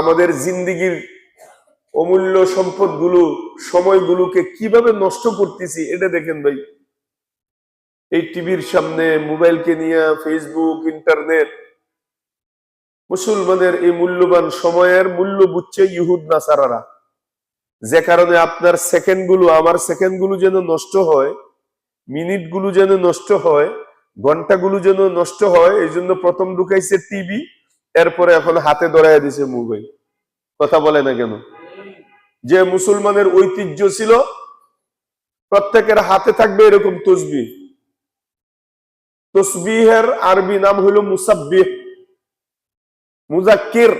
আমাদের জিন্দিগির অমূল্য সম্পদগুলো, সময়গুলোকে কীভাবে নষ্ট করতেছি এটা দেখেন ভাই। এই টিভির সামনে মোবাইলকে নিয়ে ফেসবুক, ইন্টারনেট, মুসলমানের এই মূল্যবান সময়ের মূল্য বুঝছে ইহুদ নাসারারা। যে কারণে আপনার সেকেন্ডগুলো আমার সেকেন্ডগুলো যেন নষ্ট হয় মিনিটগুলো যেন নষ্ট হয়, ঘন্টাগুলো যেন নষ্ট হয়, এই জন্য প্রথম ঢুকাইছে টিভি। এরপরে এখন হাতে ধরাই দিছে মোবাইল কথা বলে না কেন? যে মুসলমানের ঐতিহ্য ছিল, প্রত্যেকের হাতে থাকবে এরকম তসবি তসবিহের আরবি নাম হলো মুসাব্বিহ, মুজাক্কির।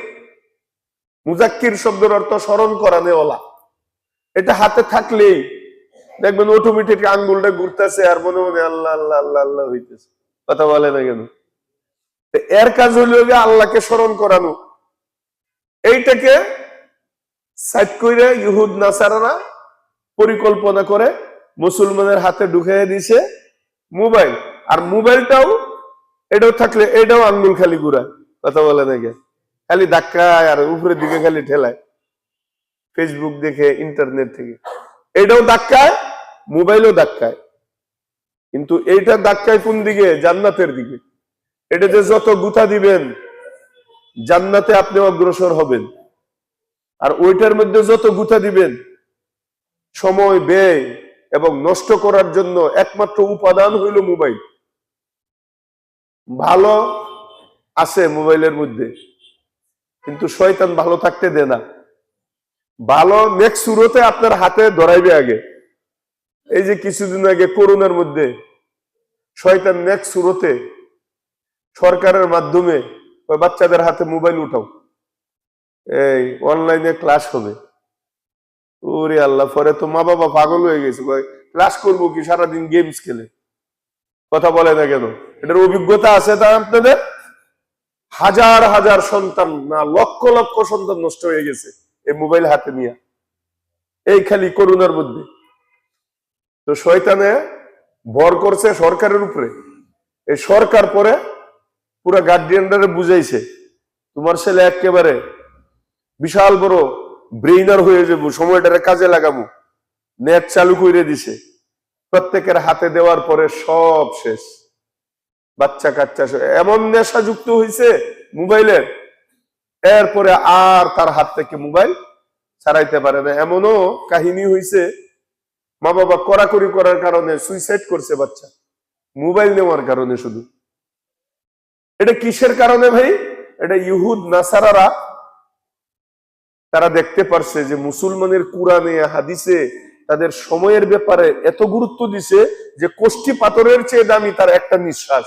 মুজাক্কির শব্দের অর্থ স্মরণ করানেওয়ালা এটা হাতে থাকলেই দেখবেন অটোমেটিক আঙ্গুলটা ঘুরতেছে আর মনে মনে আল্লাহ আল্লাহ আল্লাহ আল্লাহ হইতেছে। কথা বলে না কেন? এর কাজ হইল আল্লাহকে স্মরণ করানো। এইটাকে করে ইহুদ, নাসারারা পরিকল্পনা করে মুসলমানের হাতে ঢুকিয়ে দিছে মোবাইল। আর মোবাইলটাও এটাও থাকলে এটাও আঙ্গুল খালি ঘুরায়, কথা বলে নাকি? খালি ধাক্কায় আর উপরের দিকে খালি ঠেলায়। ফেসবুক দেখে ইন্টারনেট থেকে। এটাও ধাক্কায়, মোবাইলও ধাক্কায়। কিন্তু এইটা ধাক্কায় কোন দিকে? জান্নাতের দিকে। এটাতে যত গুথা দিবেন, জান্নাতে আপনি অগ্রসর হবেন। আর ওইটার মধ্যে যত গুথা দিবেন, সময় ব্যয় এবং নষ্ট করার জন্য একমাত্র উপাদান হইল মোবাইল। ভালো আছে মোবাইলের মধ্যে, কিন্তু শয়তান ভালো থাকতে দেয় না। ভালো নেক্সট শুরুতে আপনার হাতে ধরাইবে আগে। এই যে কিছুদিন আগে করোনার মধ্যে, শয়তান নেক্সট শুরুতে সরকারের মাধ্যমে ওই বাচ্চাদের হাতে মোবাইল উঠাও। এই অনলাইনে ক্লাস হবে। ওরে আল্লাহ, পরে তো মা বাবা পাগল হয়ে গেছে। ক্লাস করব কি? সারাদিন গেমস খেলে। কথা বলে না কেন? এটার অভিজ্ঞতা আছে তা আপনাদের? হাজার হাজার সন্তান, না, লক্ষ লক্ষ সন্তান নষ্ট হয়ে গেছে এই মোবাইল হাতে নিয়ে। এই খালি করোনার মধ্যে। তো শয়তানে ভর করছে সরকারের উপরে। এই সরকার পরে পুরা গার্ডিয়ানরা বুঝাইছে, তোমার ছেলে একেবারে বিশাল বড় ব্রেইনার হয়ে যাব, সময়টারে কাজে লাগাবো নেট চালু করে দিছে। প্রত্যেকের হাতে দেওয়ার পরে সব শেষ। বাচ্চা কাচ্চা এমন নেশা যুক্ত হয়েছে মোবাইলের, এরপরে আর তার হাত থেকে মোবাইল ছাড়াইতে পারে না। এমনও কাহিনী হয়েছে মা বাবা কড়াকড়ি করার কারণে সুইসাইড করছে বাচ্চা। মোবাইল নেওয়ার কারণে শুধু। এটা কিসের কারণে ভাই? এটা ইহুদ, নাসারারা তারা দেখতে পারছে যে মুসলমানের কোরআনে, হাদিসে তাদের সময়ের ব্যাপারে এত গুরুত্ব দিছে যে কোষ্ঠী পাথরের চেয়ে দামি তার একটা নিঃশ্বাস।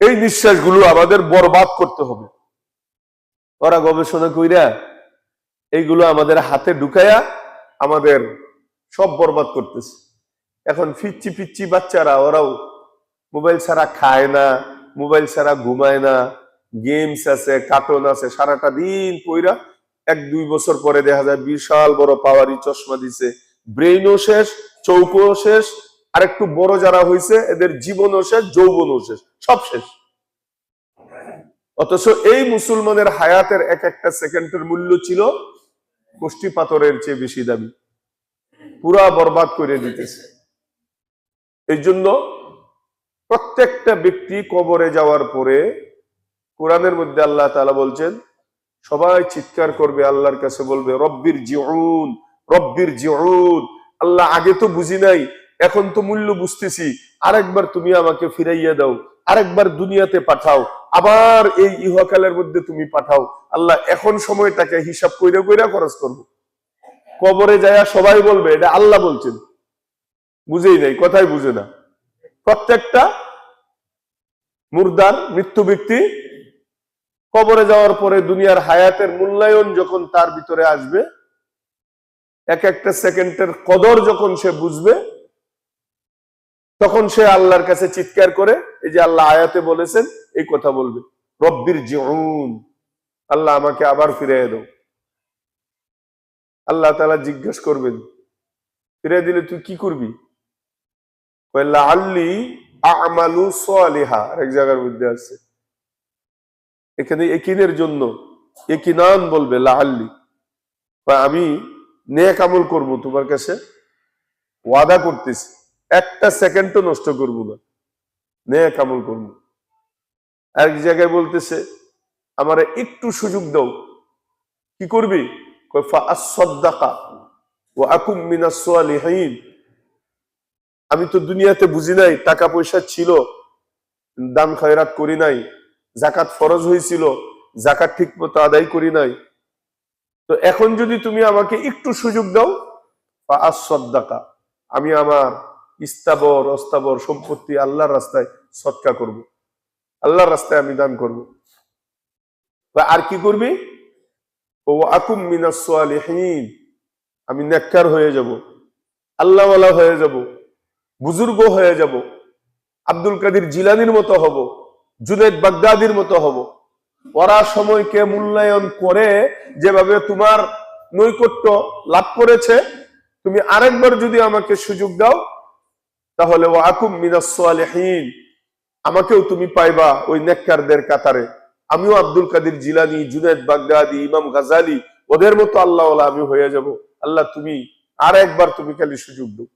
এই নিঃশ্বাসগুলো আমাদের বরবাদ করতে হবে। ওরা গবেষণা কইরা এইগুলো আমাদের হাতে ঢুকায়া আমাদের সব বরবাদ করতেছে। এখন ফিচ্ছি ফিচ্ছি বাচ্চারা, ওরাও মোবাইল ছাড়া খায় না মোবাইল ছাড়া ঘুমায় না গেমস আছে কার্টুন আছে, সারাটা দিন কইরা এক, দুই বছর পরে দেখা যায় বিশাল বড় পাওয়ারি চশমা দিছে। ব্রেইনও শেষ, চৌকও শেষ আর একটু বড় যারা হয়েছে এদের জীবনও শেষ, যৌবনও শেষ, সব শেষ। অথচ এই মুসলমানের হায়াতের এক একটা সেকেন্ডের মূল্য ছিল কোষ্ঠী পাথরের চেয়ে বেশি দামি। পুরা বরবাদ করে দিতেছে। এই জন্য প্রত্যেকটা ব্যক্তি কবরে যাওয়ার পরে কোরআনের মধ্যে আল্লাহ তালা বলছেন, সবাই চিৎকার করবে, আল্লাহর কাছে বলবে, রব্বির জিউন রব্বির জিউন। আল্লাহ আগে তো বুঝি নাই, এখন তো মূল্য বুঝতেছি। আরেকবার তুমি আমাকে ফিরাইয়া দাও, আরেকবার দুনিয়াতে পাঠাও, আবার এই ইহকালের মধ্যে তুমি পাঠাও। আল্লাহ এখন সময়টাকে হিসাব কইরা কইরা খরচ করব। কবরে যায় সবাই বলবে, এটা আল্লাহ বলছেন। বুঝেই নাই, কথাই বুঝে না। প্রত্যেকটা মুর্দার মৃত্যু ব্যক্তি কবরে যাওয়ার পরে দুনিয়ার হায়াতের মূল্যায়ন যখন তার ভিতরে আসবে, এক একটা সেকেন্ডের কদর যখন সে বুঝবে, তখন সে আল্লাহর কাছে চিৎকার করে, এই যে আল্লাহ আয়াতে বলেছেন, এই কথা বলবে। রব্বির জিউন, আল্লাহ আমাকে আবার ফিরিয়ে দাও। আল্লাহ তালা জিজ্ঞেস করবেন, ফিরিয়ে দিলে তুই কি করবি? আল্লি আমালু সালিহা। জন্য আমি নেক আমল করব তোমার কাছে, ওয়াদা করতেছি। একটা সেকেন্ডও নষ্ট করব না। নেক আমল করব। এক জায়গায় বলতেছে, আমার একটু সুযোগ দাও। কি করবি? কয় ফা আসাদ্দাকা আমি তো দুনিয়াতে বুঝি নাই টাকা পয়সা ছিল, দান খয়রাত করি নাই জাকাত ফরজ হয়েছিল জাকাত ঠিক মতো আদায় করি নাই। তো এখন যদি তুমি আমাকে একটু সুযোগ দাও বা আসাদ্দাকা আমি আমার ইস্তাবর, অস্তাবর সম্পত্তি আল্লাহর রাস্তায় সৎকা করব। আল্লাহর রাস্তায় আমি দান করব। বা আর কি করবি? ও আকুম মিনাস আমি নেককার হয়ে যাব। আল্লাহওয়ালা হয়ে যাব। বুজুর্গ হয়ে যাব, আব্দুল কাদির জিলানির মতো হব, জুনেদ বাগদাদির মতো হব। ওরা সময়কে মূল্যায়ন করে যেভাবে তোমার নৈকট্য লাভ করেছে, তুমি আরেকবার যদি আমাকে সুযোগ দাও, তাহলে আমাকেও তুমি পাইবা ওই নেককারদের কাতারে। আমিও আব্দুল কাদির জিলানি, জুনেদ বাগদাদি, ইমাম গাজালি, ওদের মতো আল্লাহ আমি হয়ে যাব। আল্লাহ তুমি আর একবার তুমি খালি সুযোগ দাও।